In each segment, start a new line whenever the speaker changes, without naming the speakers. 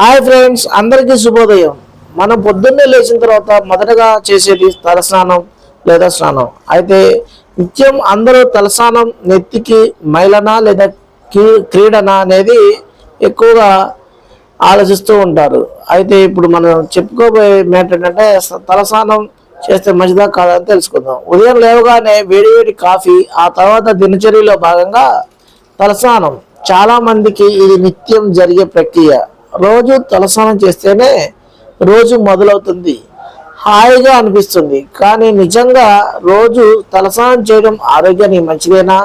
Hi friends అందరికీ శుభోదయం. మనం పొద్దున్నే లేచిన తర్వాత మొదటగా చేసేది తలస్నానం లేదా స్నానం. అయితే నిత్యం అందరూ తలస్నానం నెత్తికి మైలన లేదా కీ- క్రీడన అనేది ఎక్కువగా ఆలోచిస్తూ ఉంటారు. అయితే ఇప్పుడు మనం చెప్పుకోబోయే మ్యాటర్ ఏంటంటే తలస్నానం చేస్తే మంచిదా కాదని తెలుసుకుందాం. ఉదయం లేవగానే వేడివేడి కాఫీ ఆ తర్వాత దినచర్యలో భాగంగా తలస్నానం. చాలామందికి ఇది నిత్యం జరిగే ప్రక్రియ. రోజు తలస్నానం చేస్తేనే రోజు మొదలవుతుంది. హాయిగా అనిపిస్తుంది. కానీ నిజంగా రోజు తలస్నానం చేయడం ఆరోగ్యానికి మంచిదేనా?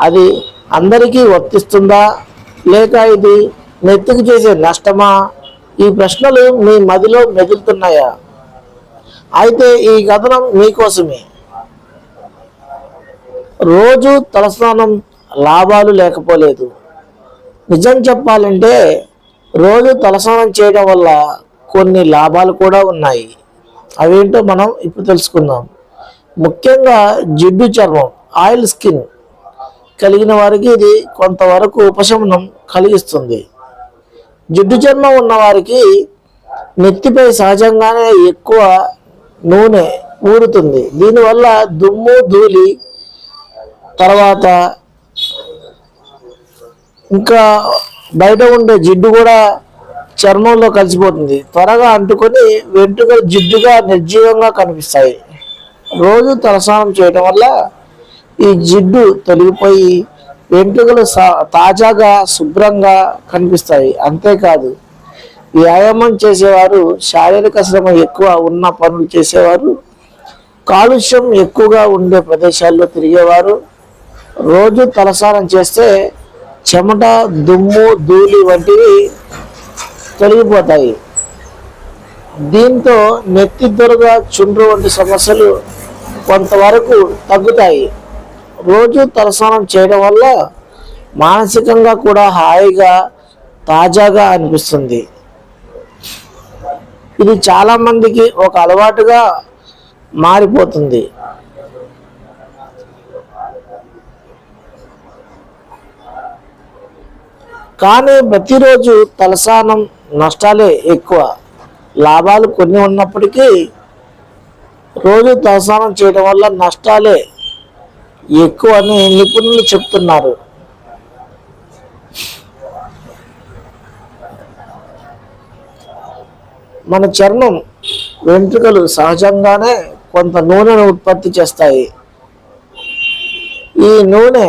అది అందరికీ వర్తిస్తుందా? లేక ఇది నెత్తికి చేసే నష్టమా? ఈ ప్రశ్నలు మీ మదిలో మెదులుతున్నాయా? అయితే ఈ కథనం మీకోసమే. రోజు తలస్నానం లాభాలు లేకపోలేదు. నిజం చెప్పాలంటే రోజు తలస్నానం చేయడం వల్ల కొన్ని లాభాలు కూడా ఉన్నాయి. అవేంటో మనం ఇప్పుడు తెలుసుకుందాం. ముఖ్యంగా జిడ్డు చర్మం ఆయిల్ స్కిన్ కలిగిన వారికి ఇది కొంతవరకు ఉపశమనం కలిగిస్తుంది. జిడ్డు చర్మం ఉన్నవారికి నెత్తిపై సహజంగానే ఎక్కువ నూనె ఊరుతుంది. దీనివల్ల దుమ్ము ధూళి తర్వాత ఇంకా బయట ఉండే జిడ్డు కూడా చర్మంలో కలిసిపోతుంది. త్వరగా అంటుకొని వెంట్రుకలు జిడ్డుగా నిర్జీవంగా కనిపిస్తాయి. రోజు తలస్నానం చేయడం వల్ల ఈ జిడ్డు తొలగిపోయి వెంట్రుకలు సా- తాజాగా శుభ్రంగా కనిపిస్తాయి. అంతేకాదు వ్యాయామం చేసేవారు శారీరక శ్రమ ఎక్కువ ఉన్న పనులు చేసేవారు కాలుష్యం ఎక్కువగా ఉండే ప్రదేశాల్లో తిరిగేవారు రోజు తలస్నానం చేస్తే చెమట దుమ్ము ధూళి వంటివి తొలగిపోతాయి. దీంతో నెత్తి దొరద చుండ్రు వంటి సమస్యలు కొంతవరకు తగ్గుతాయి. రోజు తలస్నానం చేయడం వల్ల మానసికంగా కూడా హాయిగా తాజాగా అనిపిస్తుంది. ఇది చాలామందికి ఒక అలవాటుగా మారిపోతుంది. కానీ ప్రతిరోజు తలసానం నష్టాలే ఎక్కువ. లాభాలు కొన్ని ఉన్నప్పటికీ రోజు తలసానం చేయడం వల్ల నష్టాలే ఎక్కువ అని నిపుణులు చెప్తున్నారు. మన చర్మం వెంట్రుకలు సహజంగానే కొంత నూనెను ఉత్పత్తి చేస్తాయి. ఈ నూనె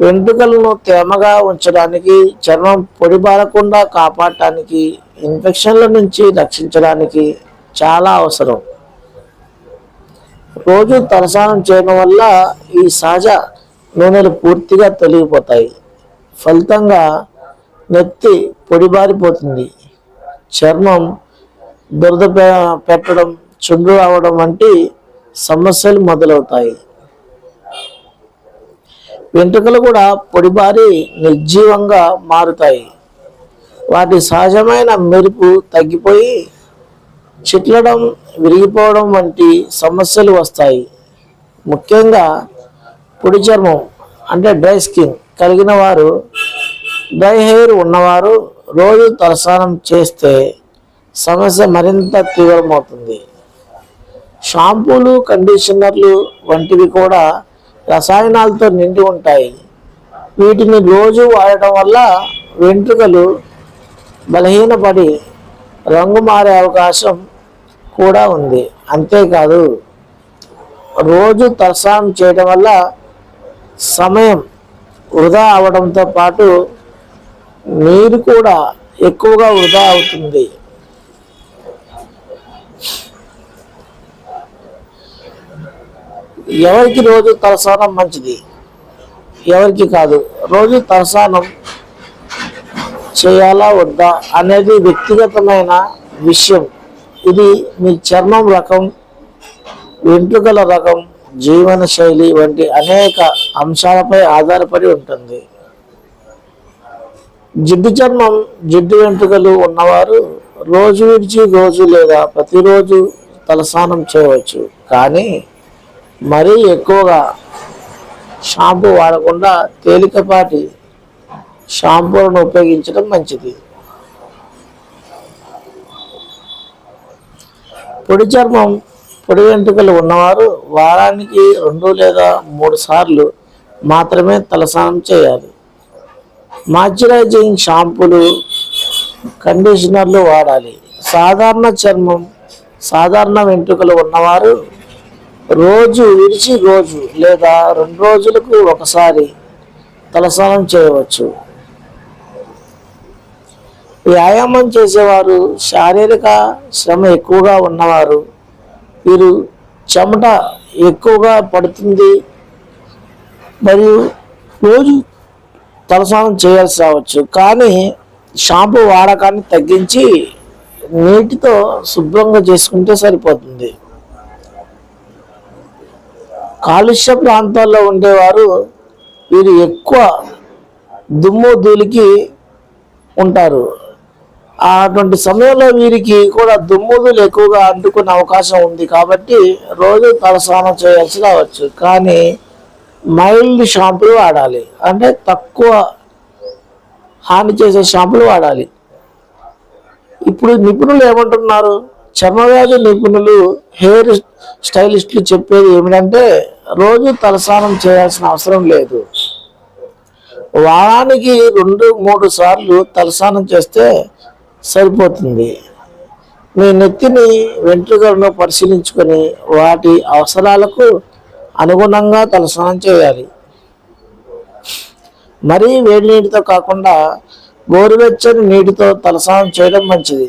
వెంట్రుకలను తేమగా ఉంచడానికి చర్మం పొడిబారకుండా కాపాడటానికి ఇన్ఫెక్షన్ల నుంచి రక్షించడానికి చాలా అవసరం. రోజు తలస్నానం చేయడం వల్ల ఈ సహజ నూనెలు పూర్తిగా తొలగిపోతాయి. ఫలితంగా నెత్తి పొడిబారిపోతుంది చర్మం దురద పె- పెట్టడం చుండ్రు రావడం వంటి సమస్యలు మొదలవుతాయి. వెంట్రుకలు కూడా పొడిబారి నిర్జీవంగా మారుతాయి. వాటి సహజమైన మెరుపు తగ్గిపోయి చిట్లడం విరిగిపోవడం వంటి సమస్యలు వస్తాయి. ముఖ్యంగా పొడి చర్మం అంటే డ్రై స్కిన్ కలిగిన వారు డ్రై హెయిర్ ఉన్నవారు రోజు తలస్నానం చేస్తే సమస్య మరింత తీవ్రమవుతుంది. షాంపూలు కండిషనర్లు వంటివి కూడా రసాయనాలతో నిండి ఉంటాయి. వీటిని రోజు వాడటం వల్ల వెంట్రుకలు బలహీనపడి రంగు మారే అవకాశం కూడా ఉంది. అంతేకాదు రోజు తలస్నానం చేయడం వల్ల సమయం వృధా అవడంతో పాటు నీరు కూడా ఎక్కువగా వృధా అవుతుంది. ఎవరికి రోజు తలస్నానం మంచిది? ఎవరికి కాదు. రోజు తలస్నానం చేయాలా వద్దా అనేది వ్యక్తిగతమైన విషయం. ఇది మీ చర్మం రకం వెంట్రుకల రకం జీవన శైలి వంటి అనేక అంశాలపై ఆధారపడి ఉంటుంది. జిడ్డు చర్మం జిడ్డు వెంట్రుకలు ఉన్నవారు రోజు విడిచి రోజు లేదా ప్రతిరోజు తలస్నానం చేయవచ్చు. కానీ మరీ ఎక్కువగా షాంపూ వాడకుండా తేలికపాటి షాంపూలను ఉపయోగించడం మంచిది. పొడి చర్మం పొడి వెంట్రుకలు ఉన్నవారు వారానికి రెండు లేదా మూడు సార్లు మాత్రమే తలస్నానం చేయాలి. మాయిశ్చరైజింగ్ షాంపూలు కండిషనర్లు వాడాలి. సాధారణ చర్మం సాధారణ వెంట్రుకలు ఉన్నవారు రోజు విడిచి రోజు లేదా రెండు రోజులకు ఒకసారి తలస్నానం చేయవచ్చు. వ్యాయామం చేసేవారు శారీరక శ్రమ ఎక్కువగా ఉన్నవారు వీరు చెమట ఎక్కువగా పడుతుంది మరియు రోజు తలస్నానం చేయాల్సి రావచ్చు. కానీ షాంపూ వాడకాన్ని తగ్గించి నీటితో శుభ్రంగా చేసుకుంటే సరిపోతుంది. కాలుష్య ప్రాంతాల్లో ఉండేవారు వీరు ఎక్కువ దుమ్ము ధూళికి ఉంటారు. అటువంటి సమయంలో వీరికి కూడా దుమ్ముదులు ఎక్కువగా అంటుకునే అవకాశం ఉంది కాబట్టి రోజు తలస్నానం చేయాల్సి రావచ్చు. కానీ మైల్డ్ షాంపులు వాడాలి. అంటే తక్కువ హాని చేసే షాంపులు వాడాలి. ఇప్పుడు నిపుణులు ఏమంటున్నారు? చర్మవ్యాధి నిపుణులు హెయిర్ స్టైలిస్టులు చెప్పేది ఏమిటంటే రోజు తలస్నానం చేయాల్సిన అవసరం లేదు. వారానికి రెండు మూడు సార్లు తలస్నానం చేస్తే సరిపోతుంది. మీ నెత్తిని వెంట్రుకలను పరిశీలించుకొని వాటి అవసరాలకు అనుగుణంగా తలస్నానం చేయాలి. మరీ వేడి నీటితో కాకుండా గోరువెచ్చని నీటితో తలస్నానం చేయడం మంచిది.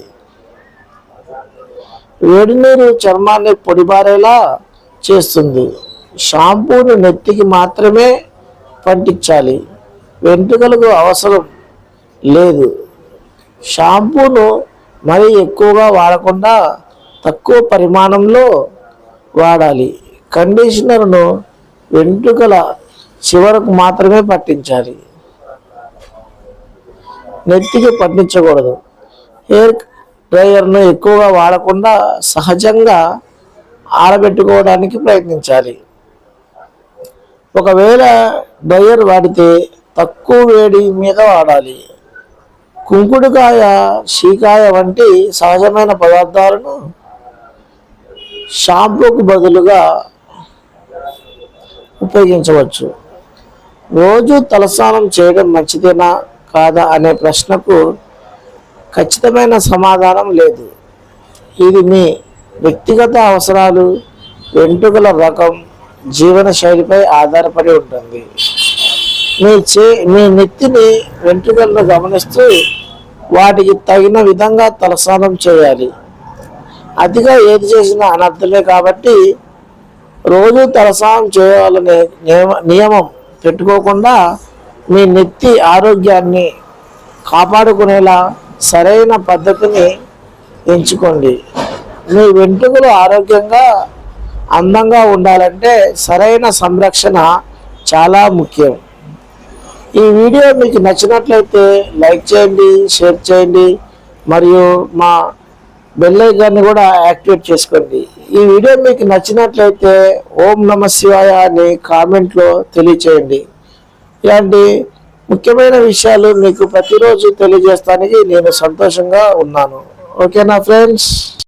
వేడి నీరు చర్మాన్ని పొడిబారేలా చేస్తుంది. షాంపూను నెత్తికి మాత్రమే పట్టించాలి వెంట్రుకలకు అవసరం లేదు. షాంపూను మరీ ఎక్కువగా వాడకుండా తక్కువ పరిమాణంలో వాడాలి. కండిషనర్ను వెంట్రుకల చివరకు మాత్రమే పట్టించాలి. నెత్తికి పట్టించకూడదు హెయిర్ డ్రైయర్ను ఎక్కువగా వాడకుండా సహజంగా ఆరబెట్టుకోవడానికి ప్రయత్నించాలి. ఒకవేళ డ్రైయర్ వాడితే తక్కువ వేడి మీద వాడాలి. కుంకుడుకాయ షీకాయ వంటి సహజమైన పదార్థాలను షాంపూకు బదులుగా ఉపయోగించవచ్చు. రోజు తలస్నానం చేయడం మంచిదేనా కాదా అనే ప్రశ్నకు ఖచ్చితమైన సమాధానం లేదు. ఇది మీ వ్యక్తిగత అవసరాలు వెంట్రుకల రకం జీవనశైలిపై ఆధారపడి ఉంటుంది. మీ చే మీ నెత్తిని వెంట్రుకలను గమనిస్తూ వాటికి తగిన విధంగా తలస్నానం చేయాలి. అతిగా ఏది చేసినా అనర్థమే కాబట్టి రోజు తలస్నానం చేయాలనే నియమ నియమం పెట్టుకోకుండా మీ నెత్తి ఆరోగ్యాన్ని కాపాడుకునేలా సరైన పద్ధతిని ఎంచుకోండి. మీ వెంట్రుకలు ఆరోగ్యంగా అందంగా ఉండాలంటే సరైన సంరక్షణ చాలా ముఖ్యం. ఈ వీడియో మీకు నచ్చినట్లయితే లైక్ చేయండి షేర్ చేయండి మరియు మా బెల్ ఐకాన్ని కూడా యాక్టివేట్ చేసుకోండి. ఈ వీడియో మీకు నచ్చినట్లయితే ఓం నమ శివాయ అని కామెంట్లో తెలియచేయండి. ఇలాంటి ముఖ్యమైన విషయాలు మీకు ప్రతిరోజు తెలియజేస్తానికి నేను సంతోషంగా ఉన్నాను. ఓకేనా ఫ్రెండ్స్?